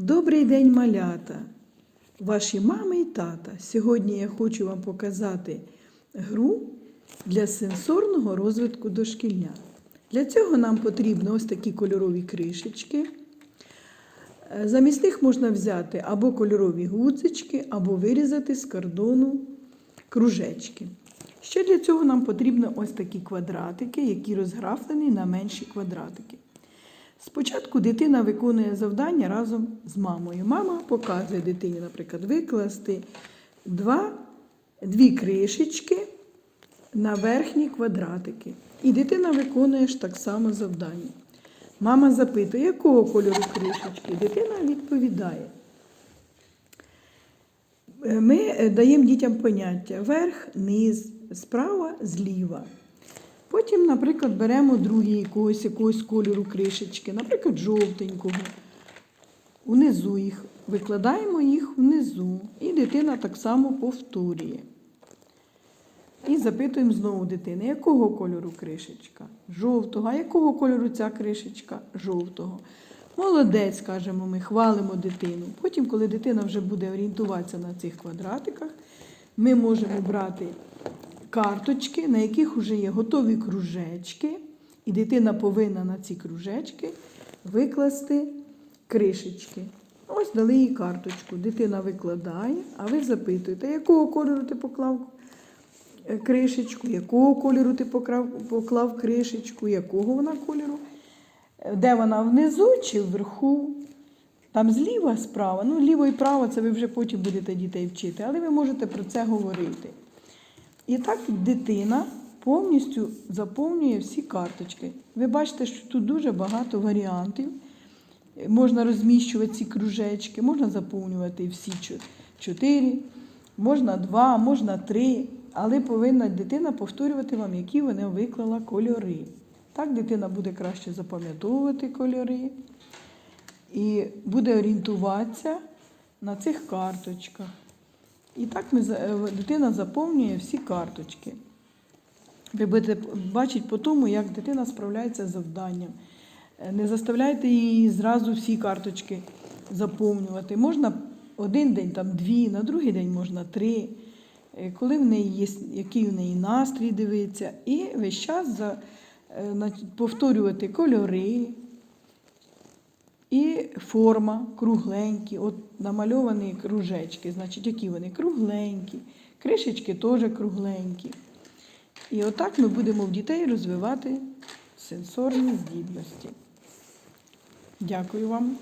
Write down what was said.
Добрий день, малята! Ваші мами і тата. Сьогодні я хочу вам показати гру для сенсорного розвитку дошкільня. Для цього нам потрібно ось такі кольорові кришечки. Е, Замість них можна взяти або кольорові гудзички, або вирізати з кордону кружечки. Ще для цього нам потрібно ось такі квадратики, які розграфлені на менші квадратики. Спочатку дитина виконує завдання разом з мамою. Мама показує дитині, наприклад, викласти два, дві кришечки на верхні квадратики. І дитина виконує ж так само завдання. Мама запитує, якого кольору кришечки? Дитина відповідає. Ми е, даємо дітям поняття верх, низ, справа, зліва. Потім, наприклад, беремо другі якогось, якогось кольору кришечки, наприклад, жовтенького. Унизу їх, викладаємо їх внизу. І дитина так само повторює. І запитуємо знову дитини, якого кольору кришечка? Жовтого. А якого кольору ця кришечка? Жовтого. Молодець, кажемо ми, хвалимо дитину. Потім, коли дитина вже буде орієнтуватися на цих квадратиках, ми можемо брати карточки, на яких вже є готові кружечки, і дитина повинна на ці кружечки викласти кришечки. Ось дали їй карточку. Дитина викладає, а ви запитуєте, якого кольору ти поклав кришечку, якого кольору ти поклав, поклав кришечку, якого вона кольору, де вона внизу чи вверху. Там зліва, справа, ну ліво і право, це ви вже потім будете дітей вчити, але ви можете про це говорити. І так дитина повністю заповнює всі карточки. Ви бачите, що тут дуже багато варіантів. Можна розміщувати ці кружечки, можна заповнювати всі чотири, можна два, можна три, але повинна дитина повторювати вам, які вона виклала кольори. Так дитина буде краще запам'ятовувати кольори і буде орієнтуватися на цих карточках. І так ми, е, дитина заповнює всі карточки. Ви будете бачити по тому, як дитина справляється з завданням. Е, Не заставляйте її зразу всі карточки заповнювати. Можна один день, там дві, на другий день можна три. Е, Коли в неї є, який в неї настрій дивиться, і весь час за, повторювати кольори, і форма кругленькі, от намальовані кружечки, значить, які вони кругленькі, кришечки теж кругленькі. І отак ми будемо в дітей розвивати сенсорні здібності. Дякую вам.